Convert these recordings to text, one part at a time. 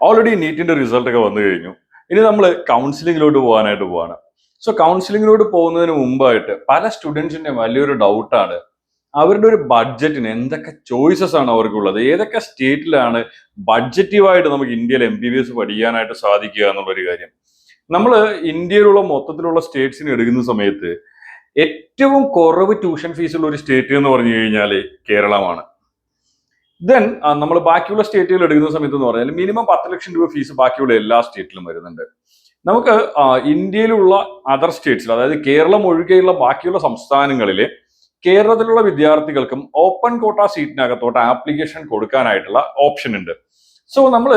Already നീറ്റിന്റെ result ഒക്കെ വന്നു കഴിഞ്ഞു. ഇനി നമ്മൾ കൗൺസിലിങ്ങിലോട്ട് പോകാനായിട്ട് പോവാണ്. സോ കൗൺസിലിങ്ങിലോട്ട് പോകുന്നതിന് മുമ്പായിട്ട് പല സ്റ്റുഡൻസിന്റെ വലിയൊരു ഡൗട്ടാണ് അവരുടെ ഒരു ബഡ്ജറ്റിന് എന്തൊക്കെ ചോയ്സസ് ആണ് അവർക്കുള്ളത്? ഏതൊക്കെ സ്റ്റേറ്റിലാണ് ബഡ്ജറ്റീവായിട്ട് നമുക്ക് ഇന്ത്യയിൽ എം ബി ബി എസ് പഠിക്കാനായിട്ട് സാധിക്കുക എന്നുള്ളൊരു കാര്യം. നമ്മൾ ഇന്ത്യയിലുള്ള മൊത്തത്തിലുള്ള സ്റ്റേറ്റ്സിന് എടുക്കുന്ന സമയത്ത് ഏറ്റവും കുറവ് ട്യൂഷൻ ഫീസുള്ള ഒരു സ്റ്റേറ്റ് എന്ന് പറഞ്ഞു കഴിഞ്ഞാൽ കേരളമാണ്. ദെൻ നമ്മൾ ബാക്കിയുള്ള സ്റ്റേറ്റുകൾ എടുക്കുന്ന സമയത്ത് എന്ന് പറഞ്ഞാൽ മിനിമം പത്ത് ലക്ഷം രൂപ ഫീസ് ബാക്കിയുള്ള എല്ലാ സ്റ്റേറ്റിലും വരുന്നുണ്ട്. നമുക്ക് ഇന്ത്യയിലുള്ള അതർ സ്റ്റേറ്റ്സിൽ അതായത് കേരളം ഒഴികെയുള്ള ബാക്കിയുള്ള സംസ്ഥാനങ്ങളിലെ കേരളത്തിലുള്ള വിദ്യാർത്ഥികൾക്കും ഓപ്പൺ കോട്ട സീറ്റിനകത്തോട്ട് ആപ്ലിക്കേഷൻ കൊടുക്കാനായിട്ടുള്ള ഓപ്ഷൻ ഉണ്ട്. സോ നമ്മൾ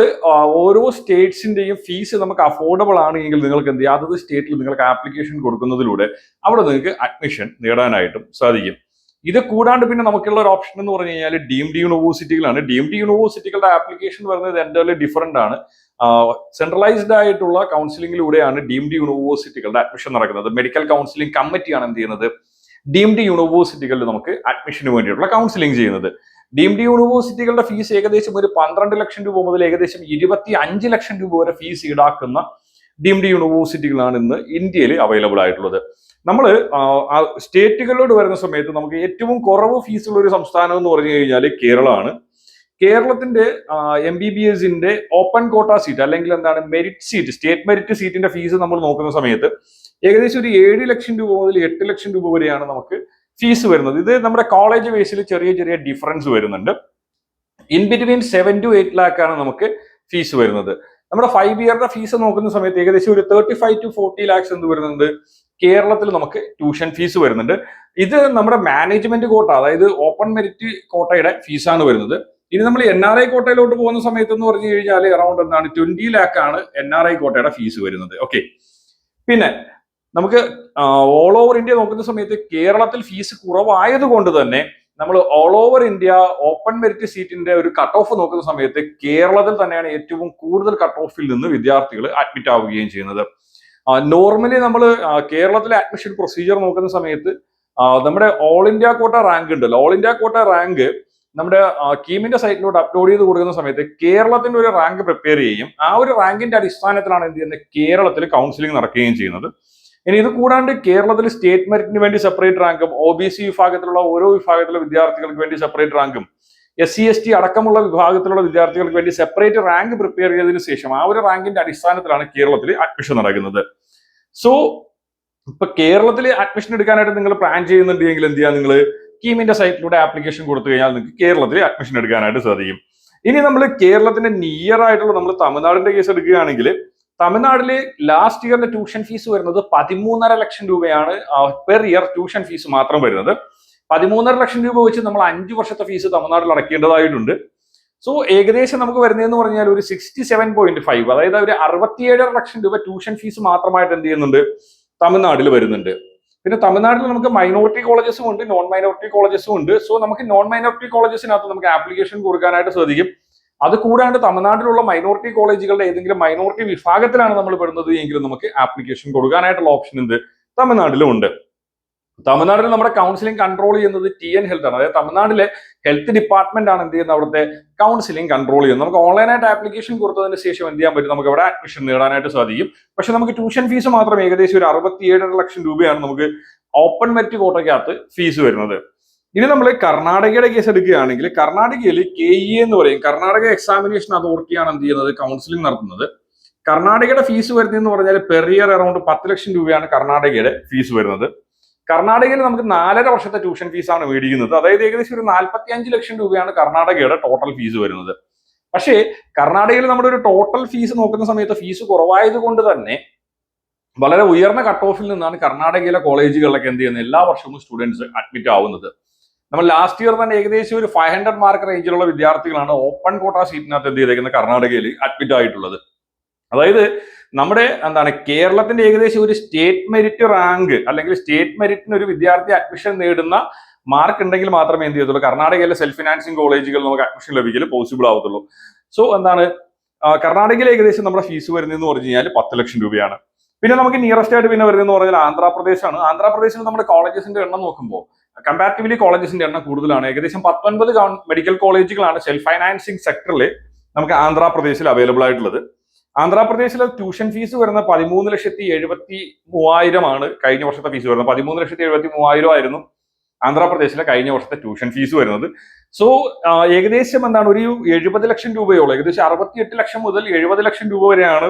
ഓരോ സ്റ്റേറ്റ്സിന്റെയും ഫീസ് നമുക്ക് അഫോർഡബിൾ ആണെങ്കിൽ നിങ്ങൾക്ക് എന്ത് ചെയ്യാം? അതത് സ്റ്റേറ്റിൽ നിങ്ങൾക്ക് ആപ്ലിക്കേഷൻ കൊടുക്കുന്നതിലൂടെ അവിടെ നിങ്ങൾക്ക് അഡ്മിഷൻ നേടാനായിട്ടും സാധിക്കും. ഇത് കൂടാണ്ട് പിന്നെ നമുക്കുള്ള ഒരു ഓപ്ഷൻ എന്ന് പറഞ്ഞു കഴിഞ്ഞാൽ ഡീംഡ് യൂണിവേഴ്സിറ്റികളാണ് ഡീംഡ് യൂണിവേഴ്സിറ്റികളുടെ ആപ്ലിക്കേഷൻ വരുന്നത് എന്റെ ഡിഫറെന്റ് ആണ്. സെൻട്രലൈസ്ഡ് ആയിട്ടുള്ള കൗൺസിലിംഗിലൂടെയാണ് ഡീംഡ് യൂണിവേഴ്സിറ്റികളുടെ അഡ്മിഷൻ നടക്കുന്നത്. മെഡിക്കൽ കൗൺസിലിംഗ് കമ്മിറ്റിയാണ് എന്ത് ചെയ്യുന്നത്? ഡീംഡ് യൂണിവേഴ്സിറ്റികളിൽ നമുക്ക് അഡ്മിഷന് വേണ്ടിയിട്ടുള്ള കൗൺസിലിംഗ് ചെയ്യുന്നത്. ഡീംഡ് യൂണിവേഴ്സിറ്റികളുടെ ഫീസ് ഏകദേശം ഒരു പന്ത്രണ്ട് ലക്ഷം രൂപ മുതൽ ഏകദേശം ഇരുപത്തി അഞ്ച് ലക്ഷം രൂപ വരെ ഫീസ് ഈടാക്കുന്ന ഡീംഡ് യൂണിവേഴ്സിറ്റികളാണ് ഇന്ന് ഇന്ത്യയിൽ അവൈലബിൾ ആയിട്ടുള്ളത്. നമ്മൾ സ്റ്റേറ്റുകളിലോട് വരുന്ന സമയത്ത് നമുക്ക് ഏറ്റവും കുറവ് ഫീസുള്ള ഒരു സംസ്ഥാനം എന്ന് പറഞ്ഞു കഴിഞ്ഞാൽ കേരളമാണ്. കേരളത്തിന്റെ എം ബി ബി എസിന്റെ ഓപ്പൺ കോട്ട സീറ്റ് അല്ലെങ്കിൽ എന്താണ് മെരിറ്റ് സീറ്റ് സ്റ്റേറ്റ് മെരിറ്റ് സീറ്റിന്റെ ഫീസ് നമ്മൾ നോക്കുന്ന സമയത്ത് ഏകദേശം ഒരു ഏഴ് ലക്ഷം രൂപ മുതൽ എട്ട് ലക്ഷം രൂപ വരെയാണ് നമുക്ക് ഫീസ് വരുന്നത്. ഇത് നമ്മുടെ കോളേജ് ബേസിൽ ചെറിയ ചെറിയ ഡിഫറൻസ് വരുന്നുണ്ട്. In between seven to eight lakh ആണ് നമുക്ക് ഫീസ് വരുന്നത്. നമ്മുടെ ഫൈവ് ഇയറിന്റെ ഫീസ് നോക്കുന്ന സമയത്ത് ഏകദേശം ഒരു thirty five to forty lakhs എന്ത് വരുന്നുണ്ട്. കേരളത്തിൽ നമുക്ക് ട്യൂഷൻ ഫീസ് വരുന്നുണ്ട്. ഇത് നമ്മുടെ മാനേജ്മെന്റ് കോട്ട അതായത് ഓപ്പൺ മെറിറ്റ് കോട്ടയുടെ ഫീസാണ് വരുന്നത്. ഇനി നമ്മൾ എൻ ആർ ഐ കോട്ടയിലോട്ട് പോകുന്ന സമയത്ത് എന്ന് പറഞ്ഞു കഴിഞ്ഞാൽ അറൌണ്ട് എന്താണ് ട്വന്റി ലാക്ക് ആണ് എൻ ആർ ഐ കോട്ടയുടെ ഫീസ് വരുന്നത്. ഓക്കെ പിന്നെ നമുക്ക് ഓൾ ഓവർ ഇന്ത്യ നോക്കുന്ന സമയത്ത് കേരളത്തിൽ ഫീസ് കുറവായത് കൊണ്ട് തന്നെ നമ്മൾ all over India open merit സീറ്റിന്റെ ഒരു കട്ട് ഓഫ് നോക്കുന്ന സമയത്ത് കേരളത്തിൽ തന്നെയാണ് ഏറ്റവും കൂടുതൽ കട്ട് ഓഫിൽ നിന്ന് വിദ്യാർത്ഥികൾ അഡ്മിറ്റ് ആവുകയും ചെയ്യുന്നത്. നോർമലി നമ്മൾ കേരളത്തിലെ അഡ്മിഷൻ പ്രൊസീജിയർ നോക്കുന്ന സമയത്ത് നമ്മുടെ ഓൾ ഇന്ത്യ കോട്ട റാങ്ക് ഉണ്ടല്ലോ. ഓൾ ഇന്ത്യ കോട്ട റാങ്ക് നമ്മുടെ കീമിന്റെ സൈറ്റിലോട്ട് അപ്ലോഡ് ചെയ്ത് കൊടുക്കുന്ന സമയത്ത് കേരളത്തിന്റെ ഒരു റാങ്ക് പ്രിപ്പയർ ചെയ്യും ആ ഒരു റാങ്കിന്റെ അടിസ്ഥാനത്തിലാണ് എന്ത് ചെയ്യുന്നത്? കേരളത്തിൽ കൗൺസിലിംഗ് നടക്കുകയും ചെയ്യുന്നത്. ഇനി ഇത് കൂടാണ്ട് കേരളത്തിൽ സ്റ്റേറ്റ് മെറിറ്റിന് വേണ്ടി സെപ്പറേറ്റ് റാങ്കും ഒ ബി സി വിഭാഗത്തിലുള്ള ഓരോ വിഭാഗത്തിലുള്ള വിദ്യാർത്ഥികൾക്ക് വേണ്ടി സെപ്പറേറ്റ് റാങ്കും എസ് സി എസ് ടി അടക്കമുള്ള വിഭാഗത്തിലുള്ള വിദ്യാർത്ഥികൾക്ക് വേണ്ടി സെപ്പറേറ്റ് റാങ്ക് പ്രിപ്പയർ ചെയ്തതിനു ശേഷം ആ ഒരു റാങ്കിന്റെ അടിസ്ഥാനത്തിലാണ് കേരളത്തിൽ അഡ്മിഷൻ നടക്കുന്നത്. സോ ഇപ്പൊ കേരളത്തിൽ അഡ്മിഷൻ എടുക്കാനായിട്ട് നിങ്ങൾ പ്ലാൻ ചെയ്യുന്നുണ്ടെങ്കിൽ എന്ത് ചെയ്യാം നിങ്ങൾ കീമിന്റെ സൈറ്റിലൂടെ ആപ്ലിക്കേഷൻ കൊടുത്തു കഴിഞ്ഞാൽ നിങ്ങൾക്ക് കേരളത്തിൽ അഡ്മിഷൻ എടുക്കാനായിട്ട് സാധിക്കും. ഇനി നമ്മൾ കേരളത്തിന്റെ നിയർ ആയിട്ടുള്ള നമ്മൾ തമിഴ്നാടിന്റെ കേസ് എടുക്കുകയാണെങ്കിൽ തമിഴ്നാട്ടിൽ ലാസ്റ്റ് ഇയറിന്റെ ട്യൂഷൻ ഫീസ് വരുന്നത് പതിമൂന്നര ലക്ഷം രൂപയാണ് പെർ ഇയർ ട്യൂഷൻ ഫീസ് മാത്രം വരുന്നത്. പതിമൂന്നര ലക്ഷം രൂപ വെച്ച് നമ്മൾ അഞ്ച് വർഷത്തെ ഫീസ് തമിഴ്നാട്ടിൽ അടക്കേണ്ടതായിട്ടുണ്ട് സോ ഏകദേശം നമുക്ക് വരുന്നതെന്ന് പറഞ്ഞാൽ ഒരു സിക്സ്റ്റി സെവൻ പോയിന്റ് ഫൈവ് അതായത് ഒരു അറുപത്തിയേഴര ലക്ഷം രൂപ ട്യൂഷൻ ഫീസ് മാത്രമായിട്ട് എന്ത് ചെയ്യുന്നുണ്ട്? തമിഴ്നാട്ടിൽ വരുന്നുണ്ട്. പിന്നെ തമിഴ്നാട്ടിൽ നമുക്ക് മൈനോറിറ്റി കോളേജസും ഉണ്ട് നോൺ മൈനോറിറ്റി കോളേജസും ഉണ്ട്. സോ നമുക്ക് നോൺ മൈനോറിറ്റി കോളേജസിനകത്ത് നമുക്ക് ആപ്ലിക്കേഷൻ കൊടുക്കാനായിട്ട് സാധിക്കും. അത് കൂടാണ്ട് തമിഴ്നാട്ടിലുള്ള മൈനോറിറ്റി കോളേജുകളുടെ ഏതെങ്കിലും മൈനോറിറ്റി വിഭാഗത്തിലാണ് നമ്മൾ പെടുന്നത് എങ്കിലും നമുക്ക് ആപ്ലിക്കേഷൻ കൊടുക്കാനായിട്ടുള്ള ഓപ്ഷൻ ഉണ്ട്. തമിഴ്നാട്ടിലും ഉണ്ട്. തമിഴ്നാട്ടിൽ നമ്മുടെ കൗൺസിലിംഗ് കൺട്രോൾ ചെയ്യുന്നത് ടി എൻ ഹെൽത്ത് ആണ്. അതായത് തമിഴ്നാട്ടിലെ ഹെൽത്ത് ഡിപ്പാർട്ട്മെന്റ് ആണ് എന്ത് ചെയ്യുന്നത്? അവിടുത്തെ കൗൺസിലിംഗ് കൺട്രോൾ ചെയ്യുന്നത്. നമുക്ക് ഓൺലൈനായിട്ട് ആപ്ലിക്കേഷൻ കൊടുത്തതിന് ശേഷം എന്ത് ചെയ്യാൻ പറ്റും? നമുക്ക് അവിടെ അഡ്മിഷൻ നേടാനായിട്ട് സാധിക്കും. പക്ഷെ നമുക്ക് ട്യൂഷൻ ഫീസ് മാത്രം ഏകദേശം ഒരു അറുപത്തിയേഴര ലക്ഷം രൂപയാണ് നമുക്ക് ഓപ്പൺ മെറ്റ് കോട്ടയ്ക്കകത്ത് ഫീസ് വരുന്നത്. ഇനി നമ്മൾ കർണാടകയുടെ കേസ് എടുക്കുകയാണെങ്കിൽ കർണാടകയിൽ കെ ഇ എന്ന് പറയും. കർണാടക എക്സാമിനേഷൻ അതോറിറ്റിയാണ് എന്ത് ചെയ്യുന്നത്? കൗൺസിലിംഗ് നടത്തുന്നത്. കർണാടകയുടെ ഫീസ് വരുന്നതെന്ന് പറഞ്ഞാൽ പെർ ഇയർ അറൌണ്ട് പത്ത് ലക്ഷം രൂപയാണ് കർണാടകയുടെ ഫീസ് വരുന്നത്. കർണാടകയിൽ നമുക്ക് നാലര വർഷത്തെ ട്യൂഷൻ ഫീസാണ് മേടിക്കുന്നത്. അതായത് ഏകദേശം ഒരു നാൽപ്പത്തി അഞ്ച് ലക്ഷം രൂപയാണ് കർണാടകയുടെ ടോട്ടൽ ഫീസ് വരുന്നത്. പക്ഷേ കർണാടകയിൽ നമ്മുടെ ഒരു ടോട്ടൽ ഫീസ് നോക്കുന്ന സമയത്ത് ഫീസ് കുറവായത് കൊണ്ട് തന്നെ വളരെ ഉയർന്ന കട്ട് ഓഫിൽ നിന്നാണ് കർണാടകയിലെ കോളേജുകളിലൊക്കെ എന്ത് ചെയ്യുന്നത്? എല്ലാ വർഷവും സ്റ്റുഡൻസ് അഡ്മിറ്റ് ആവുന്നത്. നമ്മൾ ലാസ്റ്റ് ഇയർ തന്നെ ഏകദേശം ഒരു ഫൈവ് ഹൺഡ്രഡ് മാർക്ക് റേഞ്ചിലുള്ള വിദ്യാർത്ഥികളാണ് ഓപ്പൺ കോട്ട സീറ്റിനകത്ത് എന്ത് ചെയ്തേക്കുന്നത്? കർണാടകയിൽ അഡ്മിറ്റ് ആയിട്ടുള്ളത്. അതായത് നമ്മുടെ എന്താണ് കേരളത്തിന്റെ ഏകദേശം ഒരു സ്റ്റേറ്റ് മെരിറ്റ് റാങ്ക് അല്ലെങ്കിൽ സ്റ്റേറ്റ് മെരിറ്റിന് ഒരു വിദ്യാർത്ഥി അഡ്മിഷൻ നേടുന്ന മാർക്ക് ഉണ്ടെങ്കിൽ മാത്രമേ എന്ത് ചെയ്യത്തുള്ളൂ? കർണാടകയിലെ സെൽഫ് ഫിനാൻസിങ് കോളേജുകൾ നമുക്ക് അഡ്മിഷൻ ലഭിക്കൽ പോസിബിൾ ആവത്തുള്ളൂ. സോ എന്താണ് കർണാടകയിലെ ഏകദേശം നമ്മുടെ ഫീസ് വരുന്നതെന്ന് പറഞ്ഞു കഴിഞ്ഞാൽ പത്ത് ലക്ഷം രൂപയാണ്. പിന്നെ നമുക്ക് നിയറസ്റ്റ് ആയിട്ട് പിന്നെ വരുന്നതെന്ന് പറഞ്ഞാൽ ആന്ധ്രാപ്രദേശാണ്. ആന്ധ്രാപ്രദേശിൽ നമ്മുടെ കോളേജസിന്റെ എണ്ണം നോക്കുമ്പോൾ കമ്പാരിറ്റീവ്ലി കോളേജസിന്റെ എണ്ണം കൂടുതലാണ്. ഏകദേശം പത്തൊൻപത് മെഡിക്കൽ കോളേജുകളാണ് സെൽഫ് ഫൈനാൻസിങ് സെക്ടറിൽ നമുക്ക് ആന്ധ്രാപ്രദേശിൽ അവൈലബിൾ ആയിട്ടുള്ളത്. ആന്ധ്രാപ്രദേശിലെ ട്യൂഷൻ ഫീസ് വരുന്ന പതിമൂന്ന് ലക്ഷത്തി എഴുപത്തി മൂവായിരമാണ് കഴിഞ്ഞ വർഷത്തെ ഫീസ് വരുന്നത്. പതിമൂന്ന് ലക്ഷത്തി എഴുപത്തി മൂവായിരം ആയിരുന്നു ആന്ധ്രാപ്രദേശിലെ കഴിഞ്ഞ വർഷത്തെ ട്യൂഷൻ ഫീസ് വരുന്നത്. സോ ഏകദേശം എന്താണ്? ഒരു എഴുപത് ലക്ഷം രൂപയോളം ഏകദേശം അറുപത്തിയെട്ട് ലക്ഷം മുതൽ എഴുപത് ലക്ഷം രൂപ വരെയാണ്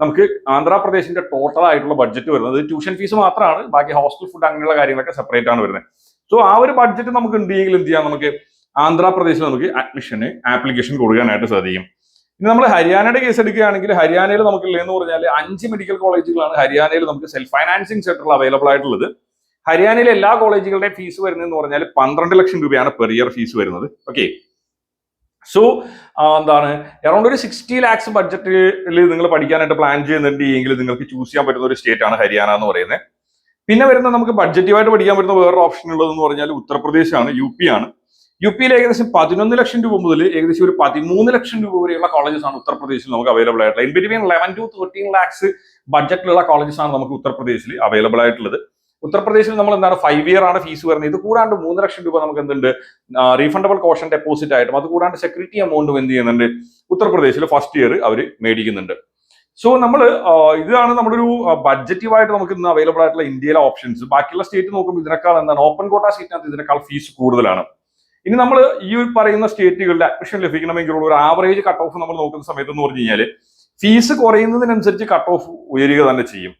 നമുക്ക് ആന്ധ്രാപ്രദേശിന്റെ ടോട്ടൽ ആയിട്ടുള്ള ബഡ്ജറ്റ് വരുന്നത്. ട്യൂഷൻ ഫീസ് മാത്രമാണ് ബാക്കി ഹോസ്റ്റൽ ഫുഡ് അങ്ങനെയുള്ള കാര്യങ്ങളൊക്കെ സെപ്പറേറ്റ് ആണ് വരുന്നത്. സോ ആ ഒരു ബഡ്ജറ്റ് നമുക്ക് ഉണ്ടെങ്കിൽ എന്ത് ചെയ്യാം? നമുക്ക് ആന്ധ്രാപ്രദേശിൽ നമുക്ക് അഡ്മിഷന് ആപ്ലിക്കേഷൻ കൊടുക്കാനായിട്ട് സാധിക്കും. ഇനി നമ്മൾ ഹരിയാനയുടെ കേസ് എടുക്കുകയാണെങ്കിൽ ഹരിയാനയിൽ നമുക്ക് എന്ന് പറഞ്ഞാൽ അഞ്ച് മെഡിക്കൽ കോളേജുകളാണ് ഹരിയാനയിൽ നമുക്ക് സെൽഫ് ഫൈനാൻസിങ് സെക്ടറിൽ അവൈലബിൾ ആയിട്ടുള്ളത്. ഹരിയാനയിലെ എല്ലാ കോളേജുകളുടെയും ഫീസ് വരുന്നതെന്ന് പറഞ്ഞാൽ പന്ത്രണ്ട് ലക്ഷം രൂപയാണ് പെർ ഇയർ ഫീസ് വരുന്നത്. ഓക്കെ സോ എന്താണ്? അറൗണ്ട് ഒരു സിക്സ്റ്റി ലാക്സ് ബഡ്ജറ്റിൽ നിങ്ങൾ പഠിക്കാനായിട്ട് പ്ലാൻ ചെയ്യുന്നുണ്ടെങ്കിൽ നിങ്ങൾക്ക് ചൂസ് ചെയ്യാൻ പറ്റുന്ന ഒരു സ്റ്റേറ്റ് ആണ് ഹരിയാന എന്ന് പറയുന്നത്. പിന്നെ വരുന്ന നമുക്ക് ബഡ്ജറ്റീവായിട്ട് പഠിക്കാൻ പറ്റുന്ന വേറൊരു ഓപ്ഷൻ ഉള്ളതെന്ന് പറഞ്ഞാൽ ഉത്തർപ്രദേശ് ആണ് യു പി ആണ്. യു പിയിൽ ഏകദേശം പതിനൊന്ന് ലക്ഷം രൂപ മുതൽ ഏകദേശം ഒരു പതിമൂന്ന് ലക്ഷം രൂപ വരെയുള്ള കോളേജസ് ആണ് ഉത്തർപ്രദേശിൽ നമുക്ക് അവൈലബിൾ ആയിട്ടുള്ളത്. In between eleven to thirteen lakhs ബഡ്ജറ്റിലുള്ള colleges ആണ് നമുക്ക് ഉത്തർപ്രദേശിൽ അവൈലബിൾ ആയിട്ടുള്ളത്. ഉത്തർപ്രദേശിൽ നമ്മൾ എന്താണ് ഫൈവ് ഇയർ ആണ് ഫീസ് വരുന്നത്. ഇത് കൂടാണ്ട് മൂന്ന് ലക്ഷം രൂപ നമുക്ക് എന്തുണ്ട്? റീഫണ്ടബിൾ കോഷൻ ഡെപ്പോസിറ്റ് ആയിട്ടും അത് കൂടാണ്ട് സെക്യൂരിറ്റി എമൗണ്ടും എന്ത് ചെയ്യുന്നുണ്ട്? ഉത്തർപ്രദേശിൽ ഫസ്റ്റ് ഇയർ അവർ മേടിക്കുന്നുണ്ട്. സോ നമ്മൾ ഇതാണ് നമ്മുടെ ഒരു ബഡ്ജറ്റീവായിട്ട് നമുക്ക് ഇന്ന് അവൈലബിൾ ആയിട്ടുള്ള ഇന്ത്യയിലെ ഓപ്ഷൻസ് ബാക്കിയുള്ള സ്റ്റേറ്റ് നോക്കുമ്പോൾ ഇതിനേക്കാൾ എന്താണ്? ഓപ്പൺ കോട്ട സീറ്റിനകത്ത് ഇതിനേക്കാൾ ഫീസ് കൂടുതലാണ്. ഇനി നമ്മൾ ഈ ഒരു പറയുന്ന സ്റ്റേറ്റുകളിൽ അഡ്മിഷൻ ലഭിക്കണമെങ്കിലുള്ള ഒരു ആവറേജ് കട്ട് ഓഫ് നമ്മൾ നോക്കുന്ന സമയത്ത് എന്ന് പറഞ്ഞു കഴിഞ്ഞാൽ ഫീസ് കുറയുന്നതിനനുസരിച്ച് കട്ട് ഓഫ് ഉയരുക തന്നെ ചെയ്യും.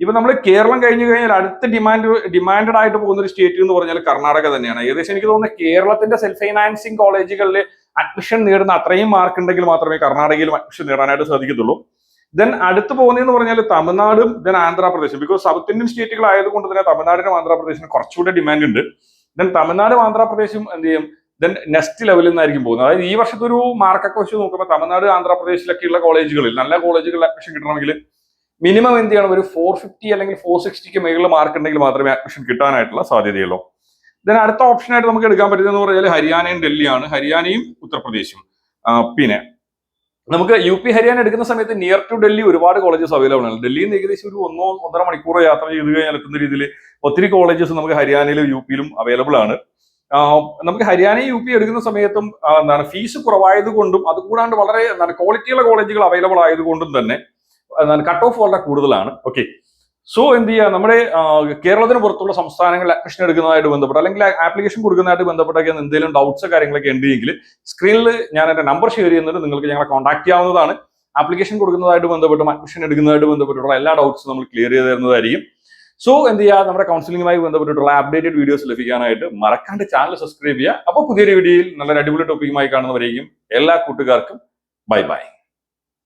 ഇപ്പൊ നമ്മൾ കേരളം കഴിഞ്ഞു കഴിഞ്ഞാൽ അടുത്ത ഡിമാൻഡ് ഡിമാൻഡഡ് ആയിട്ട് പോകുന്ന ഒരു സ്റ്റേറ്റ് എന്ന് പറഞ്ഞാൽ കർണാടക തന്നെയാണ്. ഏകദേശം എനിക്ക് തോന്നുന്നത് കേരളത്തിന്റെ സെൽഫ് ഫൈനാൻസിങ് കോളേജുകളിൽ അഡ്മിഷൻ നേടുന്ന അത്രയും മാർക്ക് ഉണ്ടെങ്കിൽ മാത്രമേ കർണാടകയിലും അഡ്മിഷൻ നേടാനായിട്ട് സാധിക്കത്തുള്ളൂ. ദെൻ അടുത്ത് പോകുന്നതെന്ന് പറഞ്ഞാൽ തമിഴ്നാടും ദെൻ ആന്ധ്രാപ്രദേശും. ബിക്കോസ് സൗത്ത് ഇന്ത്യൻ സ്റ്റേറ്റുകൾ ആയതുകൊണ്ട് തന്നെ തമിഴ്നാടിനും ആന്ധ്രാപ്രദേശിനും കുറച്ചുകൂടെ ഡിമാൻഡ് ഉണ്ട്. ദെൻ തമിഴ്നാടും ആന്ധ്രാപ്രദേശും എന്ത് ചെയ്യും? ദെൻ നെക്സ്റ്റ് ലെവലിൽ നിന്നായിരിക്കും പോകുന്നത്. അതായത് ഈ വർഷത്തെ ഒരു മാർക്കൊക്കെ വെച്ച് നോക്കുമ്പോൾ തമിഴ്നാട് ആന്ധ്രാപ്രദേശിലൊക്കെയുള്ള കോളേജുകളിൽ നല്ല കോളേജുകളിൽ അഡ്മിഷൻ കിട്ടണമെങ്കിൽ മിനിമം എന്ത് ചെയ്യണം? ഒരു ഫോർ ഫിഫ്റ്റി അല്ലെങ്കിൽ ഫോർ സിക്സ്റ്റിക്ക് മേളിൽ മാർക്ക് ഉണ്ടെങ്കിൽ മാത്രമേ അഡ്മിഷൻ കിട്ടാനായിട്ടുള്ള സാധ്യതയുള്ളൂ. ദെൻ അടുത്ത ഓപ്ഷനായിട്ട് നമുക്ക് എടുക്കാൻ പറ്റുന്നതെന്ന് പറഞ്ഞാൽ ഹരിയാനയും ഡൽഹിയാണ്. ഹരിയാനയും ഉത്തർപ്രദേശും. പിന്നെ നമുക്ക് യു പി ഹരിയാന എടുക്കുന്ന സമയത്ത് നിയർ ടു ഡൽഹി ഒരുപാട് കോളേജസ് അവൈലബിൾ ആണ്. ഡൽഹിയിൽ നിന്ന് ഏകദേശം ഒരു ഒന്നോ ഒന്നര മണിക്കൂർ യാത്ര ചെയ്ത് കഴിഞ്ഞാൽ എത്തുന്ന രീതിയിൽ ഒത്തിരി കോളേജസ് നമുക്ക് ഹരിയാനയിലും യു പിയിലും അവൈലബിൾ ആണ്. നമുക്ക് ഹരിയാന യു പി എടുക്കുന്ന സമയത്തും എന്താണ് ഫീസ് കുറവായതുകൊണ്ടും അതുകൂടാണ്ട് വളരെ എന്താണ് ക്വാളിറ്റിയുള്ള കോളേജുകൾ അവൈലബിൾ ആയതുകൊണ്ടും തന്നെ എന്താണ് കട്ട് ഓഫ് വളരെ കൂടുതലാണ്. ഓക്കെ സോ എന്ത് ചെയ്യുക നമ്മുടെ കേരളത്തിന് പുറത്തുള്ള സംസ്ഥാനങ്ങളിൽ അഡ്മിഷൻ എടുക്കുന്നതായിട്ട് ബന്ധപ്പെട്ട് അല്ലെങ്കിൽ ആപ്ലിക്കേഷൻ കൊടുക്കുന്നതായിട്ട് ബന്ധപ്പെട്ടൊക്കെ എന്തെങ്കിലും ഡൗട്ട്സ് കാര്യങ്ങളൊക്കെ ഉണ്ടെങ്കിൽ സ്ക്രീനിൽ ഞാൻ എന്റെ നമ്പർ ഷെയർ ചെയ്യുന്നുണ്ട്. നിങ്ങൾക്ക് ഞങ്ങളെ കോൺടാക്ട് ചെയ്യാവുന്നതാണ്. ആപ്ലിക്കേഷൻ കൊടുക്കുന്നതായിട്ട് ബന്ധപ്പെട്ടും അഡ്മിഷൻ എടുക്കുന്നതായിട്ട് ബന്ധപ്പെട്ടുള്ള എല്ലാ ഡൗട്ട്സും നമ്മൾ ക്ലിയർ ചെയ്ത് തരുന്നതായിരിക്കും. സോ എന്ത് ചെയ്യുക നമ്മുടെ കൗൺസിലിംഗുമായി ബന്ധപ്പെട്ടിട്ടുള്ള അപ്ഡേറ്റഡ് വീഡിയോസ് ലഭിക്കാനായിട്ട് മറക്കാണ്ട് ചാനൽ സബ്സ്ക്രൈബ് ചെയ്യുക. അപ്പോൾ പുതിയൊരു വീഡിയോയിൽ നല്ല അടിപൊളി ടോപ്പിക്കുമായി കാണുന്നവരെയും എല്ലാ കൂട്ടുകാർക്കും ബൈ ബൈ